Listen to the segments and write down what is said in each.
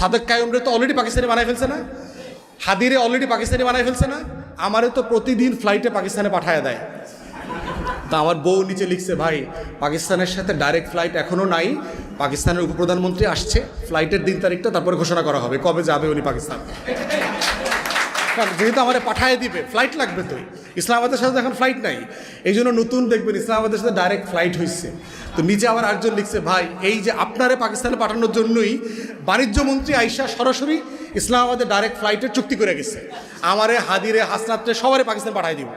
সাদেক কায়মরে তো অলরেডি পাকিস্তানি বানাই ফেলছে না। হাদিরে অলরেডি পাকিস্তানি বানাই ফেলছে না। আমারে তো প্রতিদিন ফ্লাইটে পাকিস্তানে পাঠায় দেয়। তা আমার বউ নিচে লিখছে, ভাই, পাকিস্তানের সাথে ডাইরেক্ট ফ্লাইট এখনও নাই। পাকিস্তানের উপপ্রধানমন্ত্রী আসছে। ফ্লাইটের দিন তারিখটা তারপরে ঘোষণা করা হবে। কবে যাবে উনি পাকিস্তান? যেহেতু আমার পাঠায় দিবে ফ্লাইট লাগবে তো। ইসলামাবাদের সাথে এখন ফ্লাইট নাই। এই জন্য নতুন দেখবেন ইসলামাবাদের সাথে ডাইরেক্ট ফ্লাইট হয়েছে তো নিচে আবার আরেকজন লিখছে, ভাই, এই যে আপনারে পাকিস্তানে পাঠানোর জন্যই বাণিজ্য মন্ত্রী আইসা সরাসরি ইসলামাবাদে ডাইরেক্ট ফ্লাইটের চুক্তি করে গেছে। আমারে, হাদিরে, হাসনাত্রে সবারই পাকিস্তান পাঠাই দিব।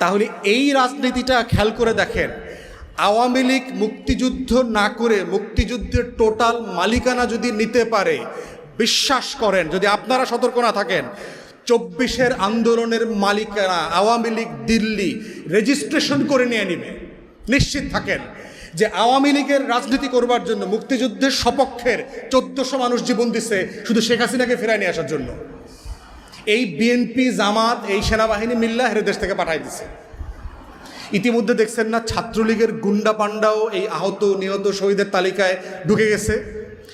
তাহলে এই রাজনীতিটা খেয়াল করে দেখেন, আওয়ামী লীগ মুক্তিযুদ্ধ না করে মুক্তিযুদ্ধের টোটাল মালিকানা যদি নিতে পারে, বিশ্বাস করেন, যদি আপনারা সতর্ক না থাকেন, চব্বিশের আন্দোলনের মালিকানা আওয়ামী লীগ দিল্লি রেজিস্ট্রেশন করে নিয়ে নিবে। নিশ্চিত থাকেন যে আওয়ামী লীগের রাজনীতি করবার জন্য মুক্তিযুদ্ধের সপক্ষের চোদ্দশো মানুষ জীবন দিছে শুধু শেখ হাসিনাকে ফেরায় নিয়ে আসার জন্য। এই বিএনপি, জামাত, এই সেনাবাহিনী মিল্লা হেরে দেশ থেকে পাঠাই দিছে। ইতিমধ্যে দেখছেন না ছাত্রলীগের গুন্ডা পান্ডাও এই আহত, নিহত শহীদের তালিকায় ঢুকে গেছে।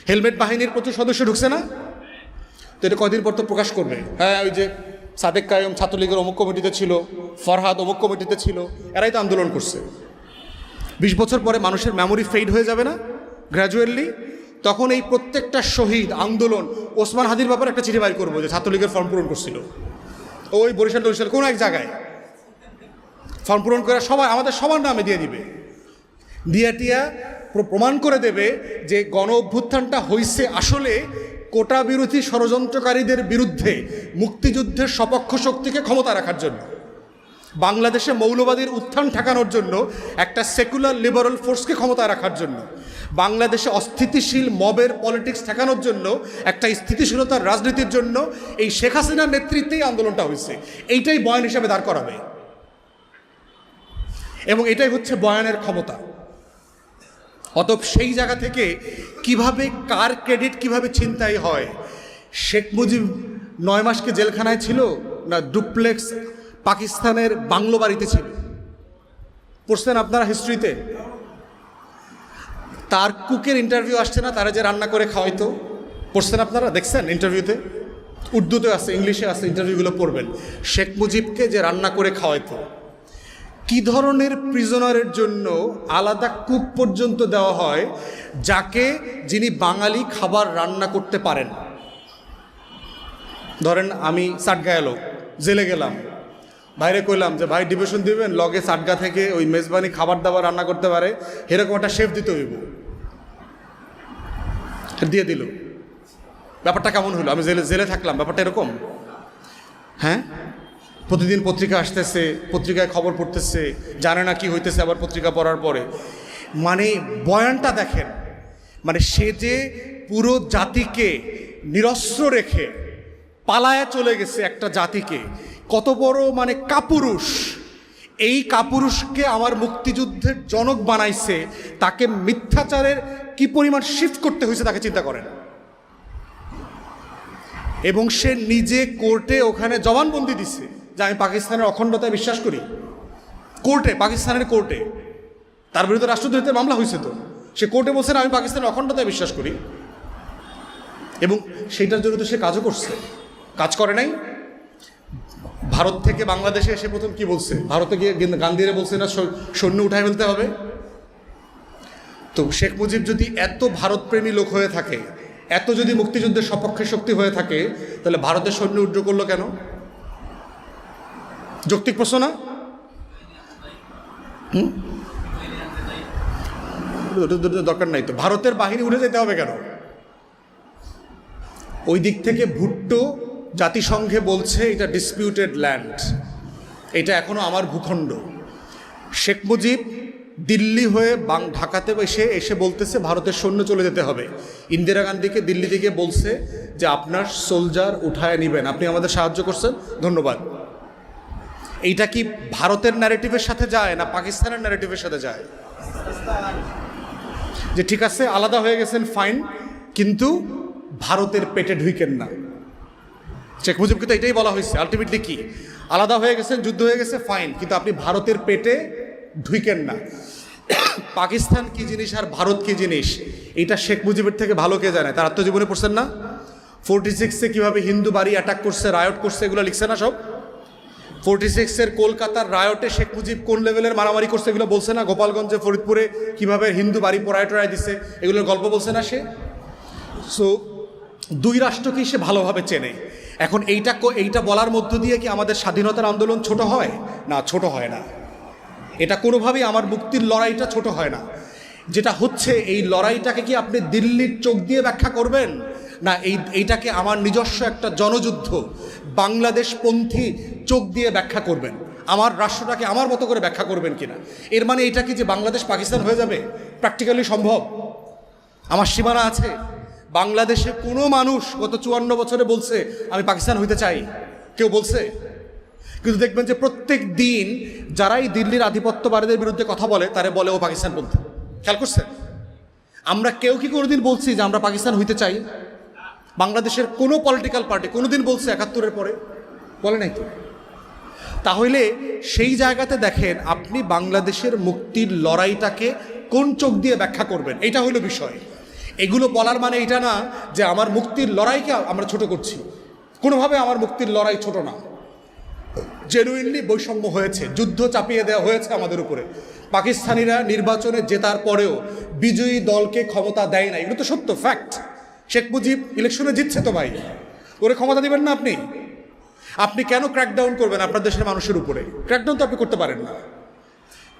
হেলমেট বাহিনীর প্রচুর সদস্য ঢুকছে না? তো এটা কদিন পর তো প্রকাশ করবে। হ্যাঁ ওই যে সাদেক কায়ম ছাত্রলীগের অমুক কমিটিতে ছিল, ফরহাদ অমুক কমিটিতে ছিল, এরাই তো আন্দোলন করছে। বিশ বছর পরে মানুষের মেমোরি ফেড হয়ে যাবে না? গ্র্যাজুয়ালি তখন এই প্রত্যেকটা শহীদ, আন্দোলন, ওসমান হাদির ব্যাপারে একটা চিঠি বাইর করব যে ছাত্রলীগের ফর্ম পূরণ করছিল। ওই বরিশাল টরিশাল, কোনো এক জায়গায়। ফর্ম পূরণ করে সবাই, আমাদের সবার নামে দিয়ে দিবে। দিয়া টিয়া প্রমাণ করে দেবে যে গণ অভ্যুত্থানটা হইছে আসলে কোটা বিরোধী ষড়যন্ত্রকারীদের বিরুদ্ধে মুক্তিযুদ্ধের সপক্ষ শক্তিকে ক্ষমতা রাখার জন্য। বাংলাদেশে মৌলবাদীর উত্থান ঠেকানোর জন্য একটা সেকুলার লিবারাল ফোর্সকে ক্ষমতায় রাখার জন্য। বাংলাদেশে অস্থিতিশীল মবের পলিটিক্স ঠেকানোর জন্য একটা স্থিতিশীলতার রাজনীতির জন্য এই শেখ হাসিনার নেতৃত্বেই আন্দোলনটা হয়েছে। এইটাই বয়ান হিসাবে দাঁড় করাবে। এবং এটাই হচ্ছে বয়ানের ক্ষমতা। অতএব সেই জায়গা থেকে কীভাবে কার ক্রেডিট কীভাবে ছিনতাই হয়, শেখ মুজিব নয় মাসকে জেলখানায় ছিল না ডুপ্লেক্স পাকিস্তানের বাংলো বাড়িতে ছিল। পড়ছেন আপনারা হিস্ট্রিতে তার কুকের ইন্টারভিউ আসছে না, তারা যে রান্না করে খাওয়াইতো। পড়ছেন আপনারা দেখছেন ইন্টারভিউতে উর্দুতে আছে, ইংলিশে আছে ইন্টারভিউগুলো পড়বেন। শেখ মুজিবকে যে রান্না করে খাওয়াইতো। কি ধরনের প্রিজনারের জন্য আলাদা কুক পর্যন্ত দেওয়া হয়, যাকে যিনি বাঙালি খাবার রান্না করতে পারেন? ধরেন, আমি সাটগা এলো জেলে গেলাম। বাইরে কইলাম যে ভাই ডিভিশন দিবেন, লগে সাটগা থেকে ওই মেজবানি খাবার দাবার রান্না করতে পারে, এরকম একটা শেফ দিতে হইব। দিয়ে দিল। ব্যাপারটা কেমন হলো? আমি জেলে জেলে থাকলাম, ব্যাপারটা এরকম? হ্যাঁ? প্রতিদিন পত্রিকা আসতেছে, পত্রিকায় খবর পড়তেছে, জানে না কি হইতেছে আবার পত্রিকা পড়ার পরে। মানে বয়ানটা দেখেন মানে সে যে পুরো জাতিকে নিরস্ত্র রেখে পালায়া চলে গেছে একটা জাতিকে কত বড় মানে কাপুরুষ। এই কাপুরুষকে আমার মুক্তিযুদ্ধের জনক বানাইছে তাকে মিথ্যাচারের কি পরিমাণ শিফট করতে হয়েছে তাকে চিন্তা করেন। এবং সে নিজে কোর্টে ওখানে জবানবন্দি দিছে যে আমি পাকিস্তানের অখণ্ডতায় বিশ্বাস করি। কোর্টে পাকিস্তানের কোর্টে। তার বিরুদ্ধে রাষ্ট্রদ্রোহিতের মামলা হয়েছে তো। সে কোর্টে বলছে না, আমি পাকিস্তানের অখণ্ডতায় বিশ্বাস করি। এবং সেইটার জন্য তো সে কাজও করছে। কাজ করে নাই ভারত থেকে বাংলাদেশে এসে প্রথম কি বলছে? ভারতে গিয়ে গিন- গান্ধীরে বলছে না সৈন্য উঠায় ফেলতে হবে? তো শেখ মুজিব যদি এত ভারতপ্রেমী লোক হয়ে থাকে, এত যদি মুক্তিযুদ্ধের সপক্ষে শক্তি হয়ে থাকে, তাহলে ভারতের সৈন্য উড্র করল কেন? যৌক্তিক প্রশ্ন না? দরকার নাই তো। ভারতের বাহিনী উঠে যেতে হবে কেন? ওই দিক থেকে ভুট্টো জাতিসংঘে বলছে এটা ডিসপিউটেড ল্যান্ড এটা এখনও আমার ভূখণ্ড। শেখ মুজিব দিল্লি হয়ে বাং ঢাকাতে এসে এসে বলতেছে ভারতের সৈন্য চলে যেতে হবে। ইন্দিরা গান্ধীকে দিল্লি থেকে বলছে যে আপনার সোলজার উঠায় নেবেন। আপনি আমাদের সাহায্য করছেন। ধন্যবাদ। এইটা কি ভারতের ন্যারেটিভের সাথে যায় না পাকিস্তানের ন্যারেটিভের সাথে যায়? যে ঠিক আছে, আলাদা হয়ে গেছেন ফাইন কিন্তু ভারতের পেটে ঢুইকেন না। শেখ মুজিবকে তো এটাই বলা হয়েছে আলটিমেটলি কি? আলাদা হয়ে গেছেন, যুদ্ধ হয়ে গেছে ফাইন কিন্তু আপনি ভারতের পেটে ঢুইকেন না। পাকিস্তান কি জিনিস আর ভারত কি জিনিস? এটা শেখ মুজিবের থেকে ভালো কে জানে? তার আত্মজীবনে পড়ছেন না? ফোরটি সিক্সে কীভাবে হিন্দু বাড়ি অ্যাটাক করছে রায়ট করছে, এগুলো লিখছে না সব? ফোরটি সিক্সের কলকাতার রায়টে শেখ মুজিব কোন লেভেলের মারামারি করছে, এগুলো বলছে না? গোপালগঞ্জে, ফরিদপুরে কীভাবে হিন্দু বাড়ি পড়ায় টড়ায় দিছে, এগুলোর গল্প বলছে না সে? সো দুই রাষ্ট্রকেই সে ভালোভাবে চেনে? এখন এইটা এইটা বলার মধ্য দিয়ে কি আমাদের স্বাধীনতার আন্দোলন ছোট হয়? না, ছোট হয় না। এটা কোনোভাবেই আমার মুক্তির লড়াইটা ছোট হয় না। যেটা হচ্ছে, এই লড়াইটাকে কি আপনি দিল্লির চোখ দিয়ে ব্যাখ্যা করবেন? না, এই এইটাকে আমার নিজস্ব একটা জনযুদ্ধ, বাংলাদেশপন্থী চোখ দিয়ে ব্যাখ্যা করবেন। আমার রাষ্ট্রটাকে আমার মতো করে ব্যাখ্যা করবেন কিনা? এর মানে এটা কি যে বাংলাদেশ পাকিস্তান হয়ে যাবে? প্র্যাকটিক্যালি সম্ভব। আমার সীমানা আছে। বাংলাদেশে কোনো মানুষ গত চুয়ান্ন বছরে বলছে, আমি পাকিস্তান হইতে চাই। কেউ বলছে? কিন্তু দেখবেন যে প্রত্যেক দিন যারাই দিল্লির আধিপত্যবাদীদের বিরুদ্ধে কথা বলে, তারে বলে, ও পাকিস্তান বলতে খেয়াল করছেন? আমরা কেউ কি কোনোদিন বলছি যে আমরা পাকিস্তান হইতে চাই? বাংলাদেশের কোনো পলিটিক্যাল পার্টি কোনোদিন বলছে একাত্তরের পরে? বলে নাই তো? তাহলে সেই জায়গাতে দেখেন, আপনি বাংলাদেশের মুক্তির লড়াইটাকে কোন চোখ দিয়ে ব্যাখ্যা করবেন? এটা হলো বিষয়। এগুলো বলার মানে এটা না যে আমার মুক্তির লড়াইকে আমরা ছোট করছি। কোনোভাবে আমার মুক্তির লড়াই ছোট না। জেনুইনলি বৈষম্য হয়েছে, যুদ্ধ চাপিয়ে দেওয়া হয়েছে আমাদের উপরে। পাকিস্তানিরা নির্বাচনে জেতার পরেও বিজয়ী দলকে ক্ষমতা দেয় না এগুলো তো সত্য ফ্যাক্ট শেখ মুজিব ইলেকশনে জিতছে তো ভাই। ওরে ক্ষমতা দিবেন না আপনি? আপনি কেন ক্র্যাকডাউন করবেন আপনার দেশের মানুষের উপরে? ক্র্যাকডাউন তো আপনি করতে পারেন না।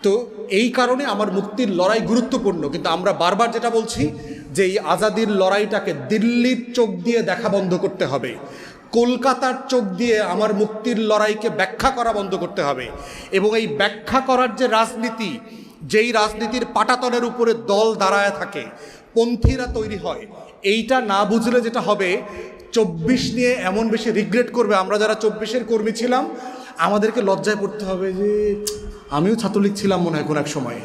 তো এই কারণে আমার মুক্তির লড়াই গুরুত্বপূর্ণ, কিন্তু আমরা বারবার যেটা বলছি যে এই আজাদির লড়াইটাকে দিল্লির চোখ দিয়ে দেখা বন্ধ করতে হবে, কলকাতার চোখ দিয়ে আমার মুক্তির লড়াইকে ব্যাখ্যা করা বন্ধ করতে হবে এবং এই ব্যাখ্যা করার যে রাজনীতি, যেই রাজনীতির পাটাতনের উপরে দল দাঁড়ায় থাকে, পন্থীরা তৈরি হয়, এইটা না বুঝলে যেটা হবে, চব্বিশ নিয়ে এমন বেশি রিগ্রেট করবে। আমরা যারা চব্বিশের কর্মী ছিলাম, আমাদেরকে লজ্জায় পড়তে হবে যে আমিও ছাত্রলীগ ছিলাম মনে হয় কোনো এক সময়।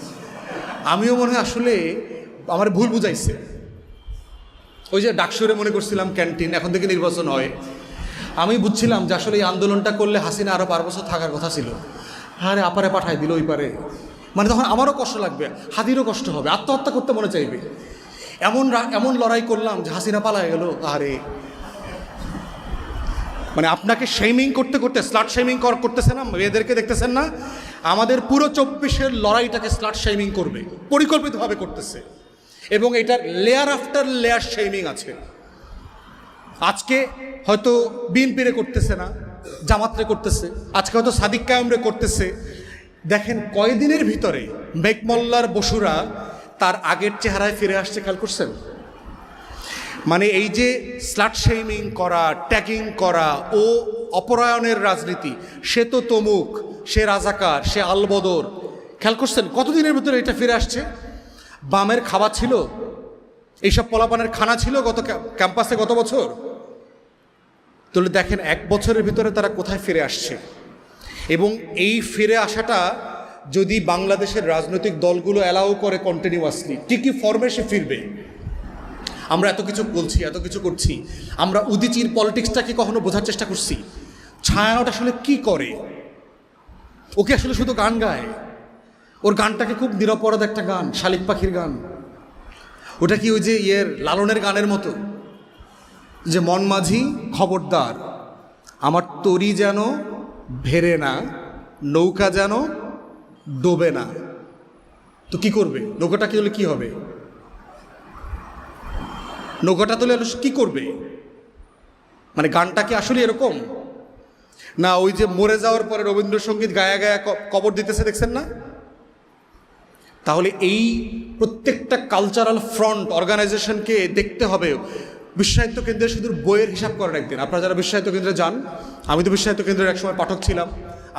আমিও মনে হয় আসলে আমার ভুল বুঝাইছে। ওই যে ডাকসুরে মনে করছিলাম ক্যান্টিন, এখন থেকে নির্বাচন হয়। আমি বুঝছিলাম যে আসলে এই আন্দোলনটা করলে হাসিনা আরও পার বছর থাকার কথা ছিল। আরে আপারে পাঠায় দিল ওই পারে। মানে তখন আমারও কষ্ট লাগবে, হাতিরও কষ্ট হবে, আত্মহত্যা করতে মনে চাইবে। এমন এমন লড়াই করলাম যে হাসিনা পালায় গেল, আরে। মানে আপনাকে শেমিং করতে করতে স্লাট শেমিং করতেছে না, মেয়েদেরকে দেখতেছেন না, আমাদের পুরো চব্বিশের লড়াইটাকে স্লাট শেমিং করবে, পরিকল্পিতভাবে করতেছে। এবং এটার লেয়ার আফটার লেয়ার শেমিং আছে। আজকে হয়তো বিএনপিরে করতেছে না জামাতরে করতেছে, আজকে হয়তো সাদিক কায়মরে করতেছে। দেখেন কয়দিনের ভিতরে মেঘমল্লার বসুরা তার আগের চেহারায় ফিরে আসছে, খেয়াল করছেন? মানে এই যে স্লাট শেমিং করা ট্যাগিং করা, ও অপরায়ণের রাজনীতি, সে তো তমুক, সে রাজাকার, সে আলবদর, খেয়াল করছেন? কতদিনের ভিতরে এটা ফিরে আসছে? বামের খাবার ছিল? এইসব পলাপানের খানা ছিল গত ক্যাম্পাসে গত বছর? তাহলে দেখেন, এক বছরের ভিতরে তারা কোথায় ফিরে আসছে? এবং এই ফিরে আসাটা যদি বাংলাদেশের রাজনৈতিক দলগুলো অ্যালাউ করে কন্টিনিউয়াসলি ঠিকই ফর্মে সে ফিরবে? আমরা এত কিছু বলছি, এত কিছু করছি। আমরা উদিচির পলিটিক্সটাকে কখনো বোঝার চেষ্টা করছি? ছায়ানট আসলে কি করে? ওকে আসলে শুধু গান গায়? ওর গানটাকে খুব নিরপরাধ একটা গান, শালিক পাখির গান। ওটা কি ওই যে ইয়ের, লালনের গানের মতো? যে মন মাঝি খবরদার, আমার তরি যেন ভেরে না, নৌকা যেন ডোবে না। তো কি করবে? নৌকাটা কি হলে কি হবে? নৌকাটা তুলে কি করবে? মানে গানটা কি আসলে এরকম? না, ওই যে মরে যাওয়ার পরে রবীন্দ্রসঙ্গীত গায়া গায়া কবর দিতেছে, দেখছেন না? তাহলে এই প্রত্যেকটা কালচারাল ফ্রন্ট অর্গানাইজেশনকে দেখতে হবে। বিশ্বায়িত কেন্দ্রে শুধু বইয়ের হিসাব করেন একদিন। আপনারা যারা বিশ্বায়িত কেন্দ্রে যান, আমি তো বিশ্বায়িত কেন্দ্রের একসময় পাঠক ছিলাম,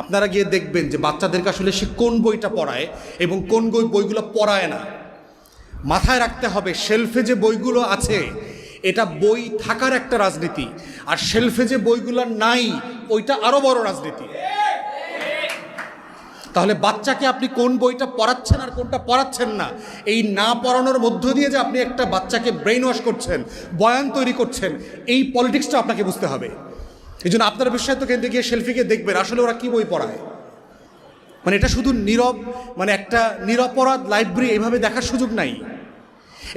আপনারা গিয়ে দেখবেন যে বাচ্চাদেরকে আসলে সে কোন বইটা পড়ায় এবং কোন বই বইগুলো পড়ায় না। মাথায় রাখতে হবে শেলফে যে বইগুলো আছে, এটা বই থাকার একটা রাজনীতি। আর শেলফে যে বইগুলো নাই, ওইটা আরও বড় রাজনীতি। তাহলে বাচ্চাকে আপনি কোন বইটা পড়াচ্ছেন আর কোনটা পড়াচ্ছেন না? এই না পড়ানোর মধ্য দিয়ে যে আপনি একটা বাচ্চাকে ব্রেন ওয়াশ করছেন, বয়ান তৈরি করছেন, এই পলিটিক্সটা আপনাকে বুঝতে হবে। এই জন্য আপনার বিশ্বায়িত কেন্দ্রে গিয়ে সেলফিকে দেখবেন, আসলে ওরা কী বই পড়ায়। মানে এটা শুধু নীরব মানে একটা নিরপরাধ লাইব্রেরি এভাবে দেখার সুযোগ নাই।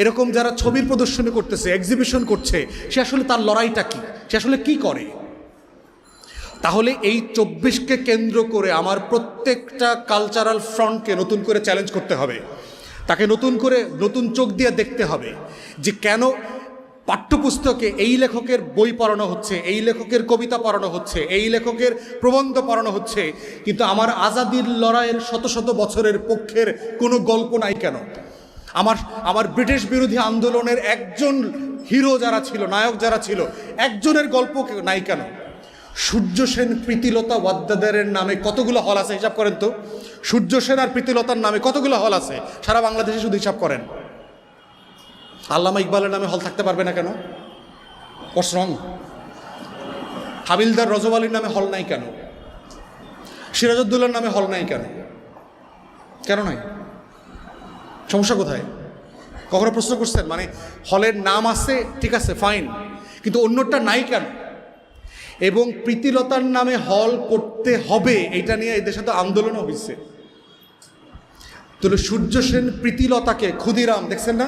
এরকম যারা ছবির প্রদর্শনী করতেছে এক্সিবিশন করছে, সে আসলে তার লড়াইটা কী? সে আসলে কী করে? তাহলে এই চব্বিশকে কেন্দ্র করে আমার প্রত্যেকটা কালচারাল ফ্রন্টকে নতুন করে চ্যালেঞ্জ করতে হবে। তাকে নতুন করে, নতুন চোখ দিয়ে দেখতে হবে যে কেন পাঠ্যপুস্তকে এই লেখকের বই পড়ানো হচ্ছে, এই লেখকের কবিতা পড়ানো হচ্ছে, এই লেখকের প্রবন্ধ পড়ানো হচ্ছে, কিন্তু আমার আজাদির লড়াইয়ের শত শত বছরের পক্ষের কোনো গল্প নাই কেন? আমার আমার ব্রিটিশ বিরোধী আন্দোলনের একজন হিরো যারা ছিল, নায়ক যারা ছিল, একজনের গল্প নাই কেন? সূর্য সেন প্রীতিলতা ওয়াদ্দাদারের নামে কতগুলো হল আছে? হিসাব করেন তো। সূর্য সেন আর প্রীতিলতার নামে কতগুলো হল আছে? সারা বাংলাদেশে শুধু হিসাব করেন। আল্লামা ইকবালের নামে হল থাকতে পারবে না কেন? হোয়াটস রং হাবিলদার রজব আলীর নামে হল নাই কেন? সিরাজউদ্দৌলার নামে হল নাই কেন? কেন নাই? সমস্যা কোথায়? কখনো প্রশ্ন করছেন? মানে হলের নাম আছে, ঠিক আছে ফাইন কিন্তু অন্যটা নাই কেন? এবং প্রীতিলতার নামে হল করতে হবে, এটা নিয়ে এই দেশে তো আন্দোলনও হয়েছে তাহলে সূর্য সেন প্রীতিলতাকে ক্ষুদিরাম, দেখছেন না?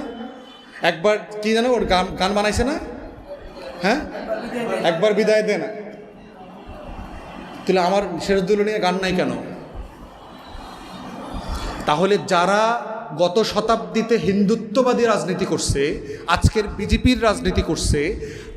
একবার কি জানো ওর গান গান বানাইছে না? হ্যাঁ? একবার বিদায় দে না। তাহলে আমার সিরাজদৌল্লা নিয়ে গান নাই কেন? তাহলে যারা গত শতাব্দীতে হিন্দুত্ববাদী রাজনীতি করছে, আজকের বিজেপির রাজনীতি করছে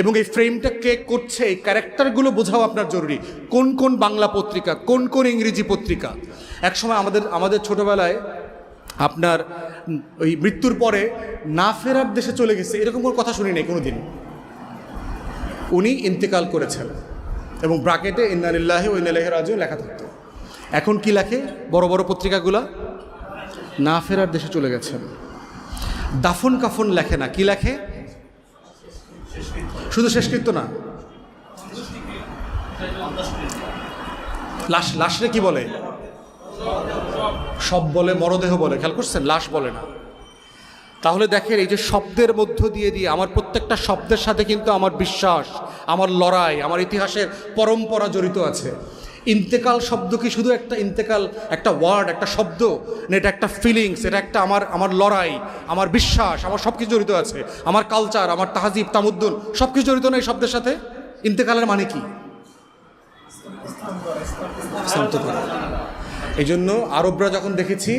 এবং এই ফ্রেমটা কে করছে, এই ক্যারেক্টারগুলো বোঝাও আপনার জরুরি। কোন কোন বাংলা পত্রিকা, কোন কোন ইংরেজি পত্রিকা? একসময় আমাদের আমাদের ছোটোবেলায় আপনার ওই মৃত্যুর পরে না ফেরার দেশে চলে গেছে, এরকম কোনো কথা শুনি নাই কোনো দিন উনি ইন্তেকাল করেছেন এবং ব্রাকেটে ইন্নানিল্লাহে ও ইন্নালাহি রাজু লেখা থাকতো। এখন কি লেখে? বড় বড় পত্রিকাগুলা? না ফেরার দেশে চলে গেছেন। দাফন কাফন লেখে না। কি লেখে? শুধু শেষকৃত্য না। লাশ, লাশরে কি বলে? সব বলে মরদেহ বলে। খেয়াল করছেন? লাশ বলে না। তাহলে দেখেন, এই যে শব্দের মধ্য দিয়ে দিয়ে আমার প্রত্যেকটা শব্দের সাথে কিন্তু আমার বিশ্বাস, আমার লড়াই, আমার ইতিহাসের পরম্পরা জড়িত আছে। ইন্তেকাল শব্দ কি শুধু একটা ইন্তেকাল, একটা ওয়ার্ড একটা শব্দ? না এটা একটা ফিলিংস এটা একটা আমার আমার লড়াই, আমার বিশ্বাস, আমার সব কিছু জড়িত আছে, আমার কালচার আমার তাহাজিব, তামুদ্দুন সব কিছু জড়িত না এই শব্দের সাথে? ইন্তেকালের মানে কি? এই জন্য আরবরা যখন দেখেছি,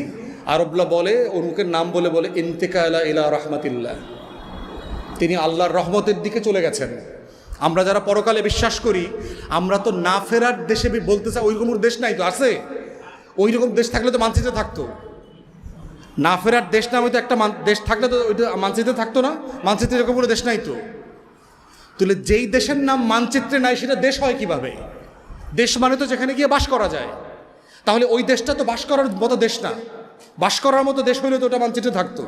আরবরা বলে মুখের নাম বলে বলে, ইন্তেকালা ইলা রহমাতিল্লাহ। তিনি আল্লাহর রহমতের দিকে চলে গেছেন। আমরা যারা পরকালে বিশ্বাস করি, আমরা তো না ফেরার দেশে বলতে চাই, ওই রকম দেশ নাই তো, আছে? ওই রকম দেশ থাকলে তো মানচিত্রে থাকতো। না ফেরার দেশ নামে তো একটা দেশ থাকলে তো ওইটা মানচিত্রে থাকতো না, মানচিত্রে এরকম কোনো দেশ নাই তো। তাহলে যেই দেশের নাম মানচিত্রে নাই, সেটা দেশ হয় কীভাবে? দেশ মানে তো যেখানে গিয়ে বাস করা যায়। তাহলে ওই দেশটা তো বাস করার মতো দেশ না। বাস করার মতো দেশ হইলে তো ওটা মানচিত্রে থাকতো।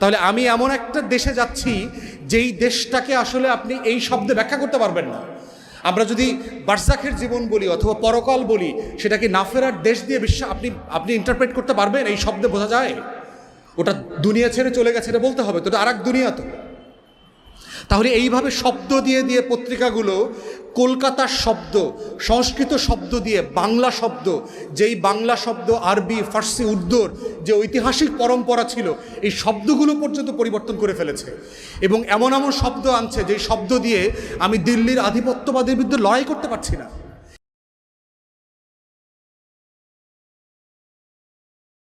তাহলে আমি এমন একটা দেশে যাচ্ছি, যেই দেশটাকে আসলে আপনি এই শব্দে ব্যাখ্যা করতে পারবেন না। আমরা যদি বার্জাখের জীবন বলি অথবা পরকাল বলি সেটা কি না ফেরার দেশ দিয়ে বিশ্ব, আপনি আপনি ইন্টারপ্রেট করতে পারবেন, এই শব্দে বোঝা যায়? ওটা দুনিয়া ছেড়ে চলে গেছে এটা বলতে হবে, তো ওটা আর এক দুনিয়া তো। তাহলে এইভাবে শব্দ দিয়ে দিয়ে পত্রিকাগুলো কলকাতার শব্দ, সংস্কৃত শব্দ দিয়ে বাংলা শব্দ, যেই বাংলা শব্দ, আরবি, ফার্সি, উর্দুর যে ঐতিহাসিক পরম্পরা ছিল, এই শব্দগুলো পর্যন্ত পরিবর্তন করে ফেলেছে। এবং এমন এমন শব্দ আনছে, যেই শব্দ দিয়ে আমি দিল্লির আধিপত্যবাদের বিরুদ্ধে লড়াই করতে পারছি না।